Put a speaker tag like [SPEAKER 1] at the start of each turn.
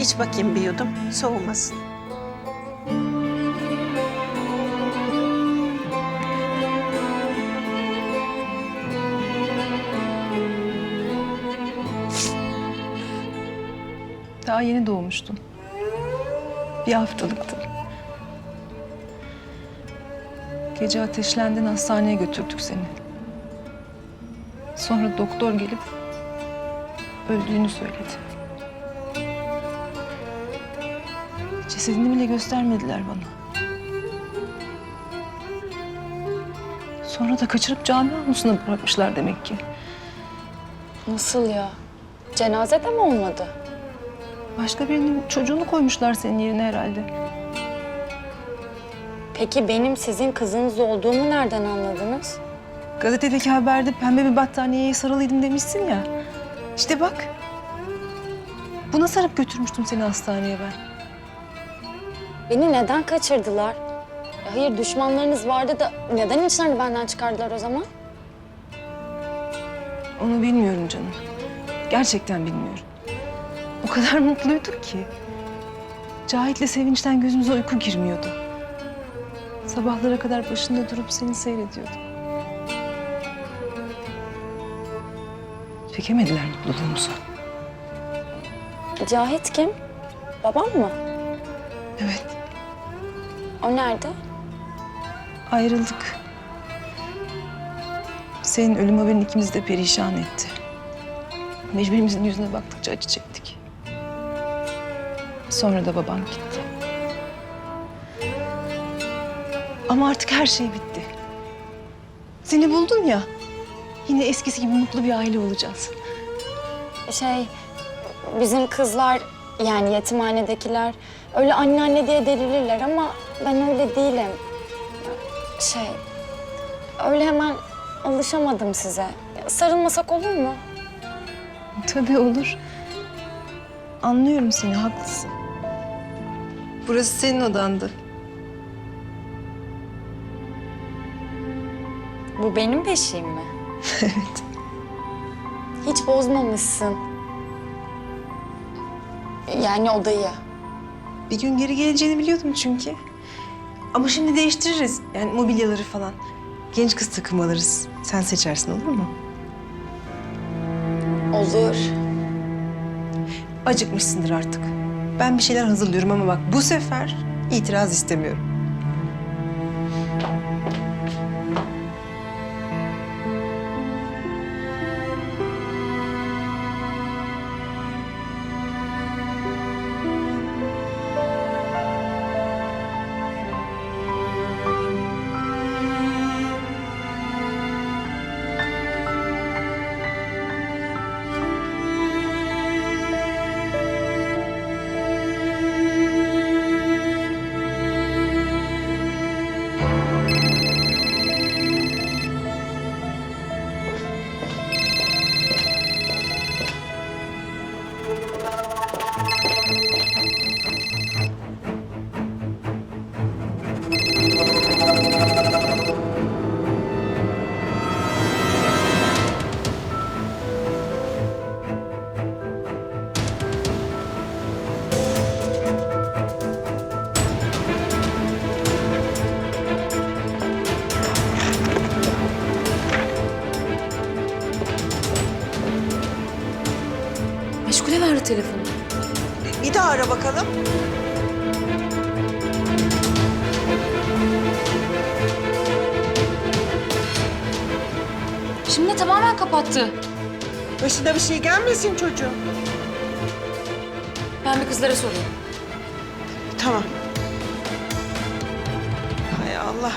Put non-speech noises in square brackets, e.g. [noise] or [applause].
[SPEAKER 1] İç bakayım bir yudum, soğumasın.
[SPEAKER 2] Daha yeni doğmuştun. Bir haftalıktı. Gece ateşlendin hastaneye götürdük seni. Sonra doktor gelip öldüğünü söyledi. Cesedini bile göstermediler bana. Sonra da kaçırıp cami avlusuna bırakmışlar demek ki.
[SPEAKER 3] Nasıl ya? Cenaze de mi olmadı?
[SPEAKER 2] Başka birinin çocuğunu koymuşlar senin yerine herhalde.
[SPEAKER 3] Peki benim sizin kızınız olduğumu nereden anladınız?
[SPEAKER 2] Gazetedeki haberde pembe bir battaniyeye sarılıydım demişsin ya. İşte bak. Buna sarıp götürmüştüm seni hastaneye ben.
[SPEAKER 3] Beni neden kaçırdılar? Ya Hayır düşmanlarınız vardı da neden içlerini benden çıkardılar o zaman?
[SPEAKER 2] Onu bilmiyorum canım. Gerçekten bilmiyorum. O kadar [laughs] mutluyduk ki. Cahit'le sevinçten gözümüze uyku girmiyordu. Sabahlara kadar başında durup seni seyrediyorduk. Çekemediler mutluluğumuzu.
[SPEAKER 3] Cahit kim? Babam mı?
[SPEAKER 2] Evet,
[SPEAKER 3] O nerede?
[SPEAKER 2] ayrıldık. Senin ölüm haberin ikimizi de perişan etti. Birbirimizin yüzüne baktıkça acı çektik. Sonra da babam gitti. Ama artık her şey bitti. Seni buldum ya. Yine eskisi gibi mutlu bir aile olacağız.
[SPEAKER 3] Şey, bizim kızlar yani yetimhanedekiler öyle anne anne diye delilirler ama ben öyle değilim. Şey, öyle hemen alışamadım size. Ya, Sarılmasak olur mu?
[SPEAKER 2] Tabii olur. Anlıyorum seni, haklısın. Burası senin odandı.
[SPEAKER 3] Bu benim beşiğim mi? [laughs]
[SPEAKER 2] evet.
[SPEAKER 3] Hiç bozmamışsın. Yani odayı.
[SPEAKER 2] Bir gün geri geleceğini biliyordum çünkü. Ama şimdi değiştiririz. Yani mobilyaları falan. Genç kız takımı alırız. Sen seçersin olur mu?
[SPEAKER 3] Olur.
[SPEAKER 2] Acıkmışsındır artık. Ben bir şeyler hazırlıyorum ama bak bu sefer itiraz istemiyorum.
[SPEAKER 3] Meşgule verdi telefonu.
[SPEAKER 1] Bir daha ara bakalım.
[SPEAKER 3] Şimdi tamamen kapattı.
[SPEAKER 1] Başına bir şey gelmesin çocuğum.
[SPEAKER 3] Ben bir kızlara sorayım.
[SPEAKER 1] Tamam. Hay Allah.